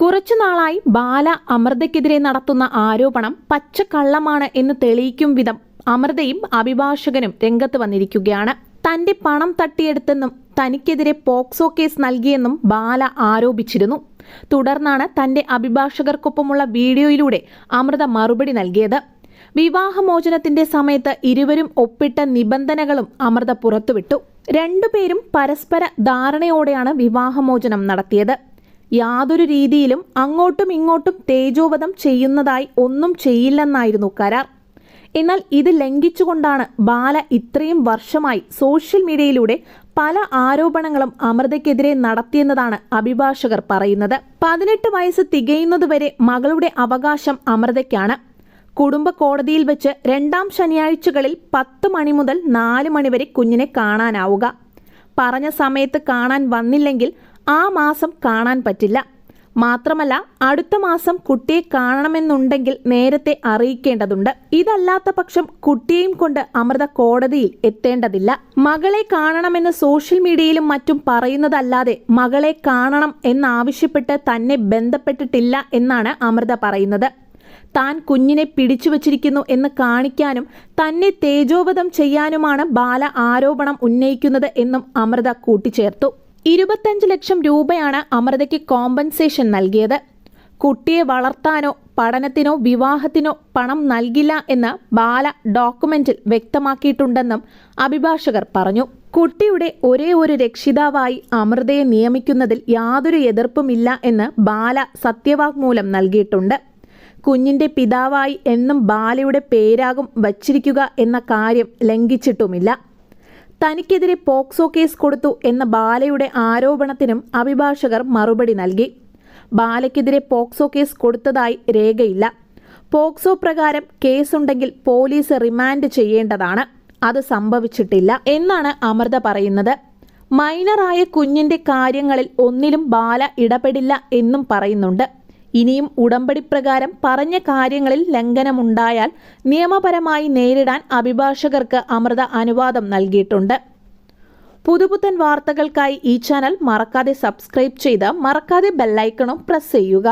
കുറച്ചു നാളായി ബാല അമൃതയ്ക്കെതിരെ നടത്തുന്ന ആരോപണം പച്ചക്കള്ളമാണ് എന്ന് തെളിയിക്കും വിധം അമൃതയും അഭിഭാഷകനും രംഗത്ത് വന്നിരിക്കുകയാണ്. തന്റെ പണം തട്ടിയെടുത്തെന്നും തനിക്കെതിരെ പോക്സോ കേസ് നൽകിയെന്നും ബാല ആരോപിച്ചിരുന്നു. തുടർന്നാണ് തന്റെ അഭിഭാഷകർക്കൊപ്പമുള്ള വീഡിയോയിലൂടെ അമൃത മറുപടി നൽകിയത്. വിവാഹമോചനത്തിന്റെ സമയത്ത് ഇരുവരും ഒപ്പിട്ട നിബന്ധനകളും അമൃത പുറത്തുവിട്ടു. രണ്ടുപേരും പരസ്പര ധാരണയോടെയാണ് വിവാഹമോചനം നടത്തിയത്. യാതൊരു രീതിയിലും അങ്ങോട്ടും ഇങ്ങോട്ടും തേജോവധം ചെയ്യുന്നതായി ഒന്നും ചെയ്യില്ലെന്നായിരുന്നു കരാർ. എന്നാൽ ഇത് ലംഘിച്ചുകൊണ്ടാണ് ബാല ഇത്രയും വർഷമായി സോഷ്യൽ മീഡിയയിലൂടെ പല ആരോപണങ്ങളും അമൃതയ്ക്കെതിരെ നടത്തിയെന്നതാണ് അഭിഭാഷകർ പറയുന്നത്. പതിനെട്ട് വയസ്സ് തികയുന്നതുവരെ മകളുടെ അവകാശം അമൃതയ്ക്കാണ്. കുടുംബ കോടതിയിൽ വെച്ച് രണ്ടാം ശനിയാഴ്ചകളിൽ പത്ത് മണി മുതൽ നാല് മണിവരെ കുഞ്ഞിനെ കാണാനാവുക. പറഞ്ഞ സമയത്ത് കാണാൻ വന്നില്ലെങ്കിൽ ആ മാസം കാണാൻ പറ്റില്ല. മാത്രമല്ല അടുത്ത മാസം കുട്ടിയെ കാണണമെന്നുണ്ടെങ്കിൽ നേരത്തെ അറിയിക്കേണ്ടതുണ്ട്. ഇതല്ലാത്ത പക്ഷം കുട്ടിയെയും കൊണ്ട് അമൃത കോടതിയിൽ എത്തേണ്ടതില്ല. മകളെ കാണണമെന്ന് സോഷ്യൽ മീഡിയയിലും മറ്റും പറയുന്നതല്ലാതെ മകളെ കാണണം എന്നാവശ്യപ്പെട്ട് തന്നെ ബന്ധപ്പെട്ടിട്ടില്ല എന്നാണ് അമൃത പറയുന്നത്. താൻ കുഞ്ഞിനെ പിടിച്ചു വച്ചിരിക്കുന്നു എന്ന് കാണിക്കാനും തന്നെ തേജോവധം ചെയ്യാനുമാണ് ബാല ആരോപണം ഉന്നയിക്കുന്നത് എന്നും അമൃത കൂട്ടിച്ചേർത്തു. ഇരുപത്തഞ്ച് ലക്ഷം രൂപയാണ് അമൃതയ്ക്ക് കോമ്പൻസേഷൻ നൽകിയത്. കുട്ടിയെ വളർത്താനോ പഠനത്തിനോ വിവാഹത്തിനോ പണം നൽകില്ല എന്ന് ബാല ഡോക്യുമെന്റിൽ വ്യക്തമാക്കിയിട്ടുണ്ടെന്നും അഭിഭാഷകർ പറഞ്ഞു. കുട്ടിയുടെ ഒരേ ഒരു രക്ഷിതാവായി അമൃതയെ നിയമിക്കുന്നതിൽ യാതൊരു എതിർപ്പുമില്ല എന്ന് ബാല സത്യവാങ്മൂലം നൽകിയിട്ടുണ്ട്. കുഞ്ഞിന്റെ പിതാവായി എന്നും ബാലയുടെ പേരാകും വച്ചിരിക്കുക എന്ന കാര്യം ലംഘിച്ചിട്ടുമില്ല. തനിക്കെതിരെ പോക്സോ കേസ് കൊടുത്തു എന്ന ബാലയുടെ ആരോപണത്തിനും അഭിഭാഷകർ മറുപടി നൽകി. ബാലയ്ക്കെതിരെ പോക്സോ കേസ് കൊടുത്തതായി രേഖയില്ല. പോക്സോ പ്രകാരം കേസുണ്ടെങ്കിൽ പോലീസ് റിമാൻഡ് ചെയ്യേണ്ടതാണ്. അത് സംഭവിച്ചിട്ടില്ല എന്നാണ് അമൃത പറയുന്നത്. മൈനറായ കുഞ്ഞിന്റെ കാര്യങ്ങളിൽ ഒന്നിലും ബാല ഇടപെടില്ല എന്നും പറയുന്നുണ്ട്. ഇനിയും ഉടമ്പടി പ്രകാരം പറഞ്ഞ കാര്യങ്ങളിൽ ലംഘനമുണ്ടായാൽ നിയമപരമായി നേരിടാൻ അഭിഭാഷകർക്ക് അമൃത അനുവാദം നൽകിയിട്ടുണ്ട്. പുതുപുത്തൻ വാർത്തകൾക്കായി ഈ ചാനൽ മറക്കാതെ സബ്സ്ക്രൈബ് ചെയ്ത് മറക്കാതെ ബെല്ലൈക്കണും പ്രസ് ചെയ്യുക.